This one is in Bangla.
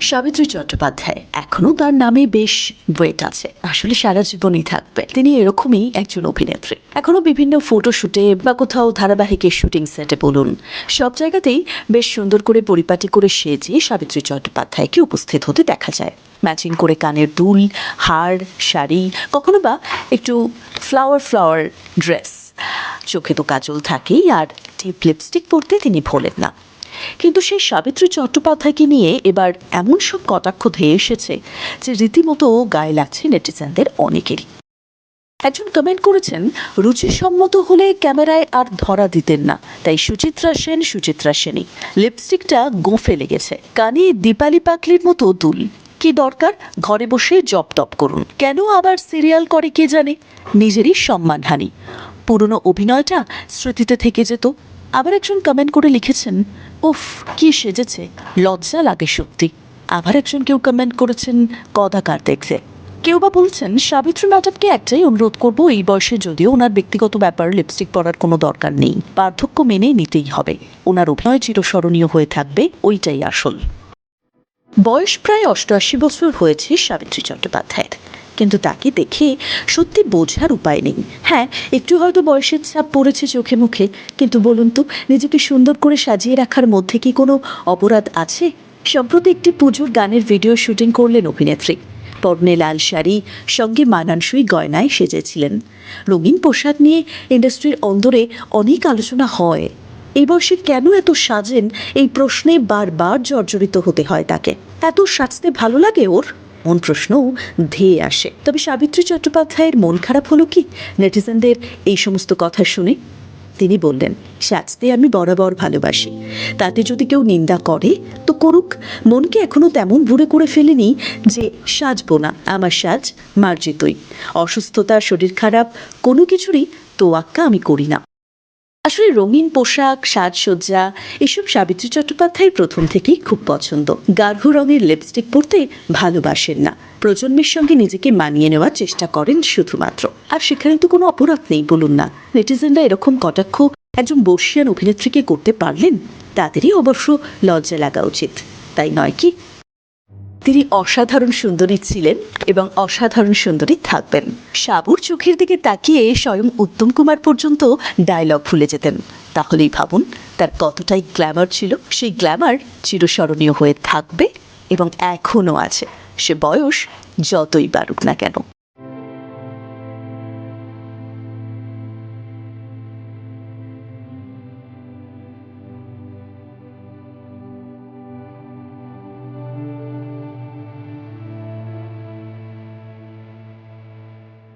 সাবিত্রী চট্টোপাধ্যায় এখনও তার নামে বেশ ওয়েট আছে। আসলে সারা জীবনই থাকবে। তিনি এরকমই একজন অভিনেত্রী। এখনও বিভিন্ন ফটো ফটোশুটে বা কোথাও ধারাবাহিকের শুটিং সেটে বলুন, সব জায়গাতেই বেশ সুন্দর করে পরিপাটি করে সেজে সাবিত্রী চট্টোপাধ্যায়কে উপস্থিত হতে দেখা যায়। ম্যাচিং করে কানের দুল, হার, শাড়ি, কখনো বা একটু ফ্লাওয়ার ফ্লাওয়ার ড্রেস চোখে তো কাজল থাকেই, আর টিপ লিপস্টিক পরতে তিনি ভোলেন না। কিন্তু সেই সাবিত্রী চট্টোপাধ্যায়কে নিয়ে এবার এমন সব কটাক্ষ ধেয়ে এসেছে যে রীতিমতো গায়ে লাগছে নেটিজেনদের অনেকেরই। একজন কমেন্ট করেছেন, রুচিসম্মত হলে ক্যামেরায় আর ধরা দিতেন না, তাই সুচিত্রা সেন সুচিত্রা সেনই। লিপস্টিকটা গোঁফে লেগেছে, কানে দীপালি পাকলির মতো দুল। কি দরকার? ঘরে বসে জপ টপ করুন। কেন আবার সিরিয়াল করে কে জানে? নিজেরই সম্মানহানি। পুরনো অভিনয়টা স্মৃতিতে থেকে যেত। আবার একজন কমেন্ট করে লিখেছেন, উফ, কি সেজেছে, লজ্জা লাগে সত্যি। আবার একজন কেউ কমেন্ট করেছেন কদাকার দেখতে কেউ বা বলছেন, সাবিত্রী ম্যাডামকে একটাই অনুরোধ করব, এই বয়সে যদিও ওনার ব্যক্তিগত ব্যাপার লিপস্টিক পরার কোনো দরকার নেই। পার্থক্য মেনে নিতেই হবে। ওনার অভিনয় চিরস্মরণীয় হয়ে থাকবে, ওইটাই আসল। বয়স প্রায় অষ্টআশি বছর হয়েছে সাবিত্রী চট্টোপাধ্যায়ের। কিন্তু তাকে দেখে সত্যি বোঝার উপায় নেই। হ্যাঁ একটু হয়তো বয়সের ছাপ পড়েছে চোখে মুখে, কিন্তু বলুন তো, নিজেকে সুন্দর করে সাজিয়ে রাখার মধ্যে কি কোনো অপরাধ আছে? সম্প্রতি একটি পুজোর গানের ভিডিও শুটিং করলেন অভিনেত্রী। পর্নে লাল শাড়ি, সঙ্গে মানানসই গয়নায় সেজেছিলেন। রঙিন পোশাক নিয়ে ইন্ডাস্ট্রির অন্দরে অনেক আলোচনা হয়। এই বয়সে কেন এত সাজেন? এই প্রশ্নে বারবার জর্জরিত হতে হয় তাকে। এত সাজতে ভালো লাগে ওর? মন প্রশ্নও ধেয়ে আসে। তবে সাবিত্রী চট্টোপাধ্যায়ের মন খারাপ হলো কি? নেটিজেনদের এই সমস্ত কথা শুনে তিনি বললেন, সাজতে আমি বরাবর ভালোবাসি। তাতে যদি কেউ নিন্দা করে, তো করুক। মনকে এখনও তেমন বুড়ে করে ফেলেনি যে সাজবো না। আমার সাজ মার্জিতই। অসুস্থতা, শরীর খারাপ, কোনো কিছুরই তোয়াক্কা আমি করি না। আসলে রঙিন পোশাক, সাজসজ্জা, এসব সাবিত্রী চট্টোপাধ্যায়ের প্রথম থেকেই খুব পছন্দ। গাঢ় রঙের লিপস্টিক পরতে ভালোবাসেন না। প্রজন্মের সঙ্গে নিজেকে মানিয়ে নেওয়ার চেষ্টা করেন শুধুমাত্র। আর সেখানে তো কোনো অপরাধ নেই, বলুন না। নেটিজেনরা এরকম কটাক্ষ একজন বর্ষিয়ান অভিনেত্রীকে করতে পারলেন? তাদেরই অবশ্য লজ্জা লাগা উচিত। তাই নয় কি? তিনি অসাধারণ সুন্দরী ছিলেন এবং অসাধারণ সুন্দরী থাকবেন। সাবুর চোখের দিকে তাকিয়ে স্বয়ং উত্তম কুমার পর্যন্ত ডায়লগ ভুলে যেতেন। তাহলেই ভাবুন, তার কতটাই গ্ল্যামার ছিল, সেই গ্ল্যামার চিরস্মরণীয় হয়ে থাকবে এবং এখনও আছে। সে বয়স যতই বাড়ুক না কেন।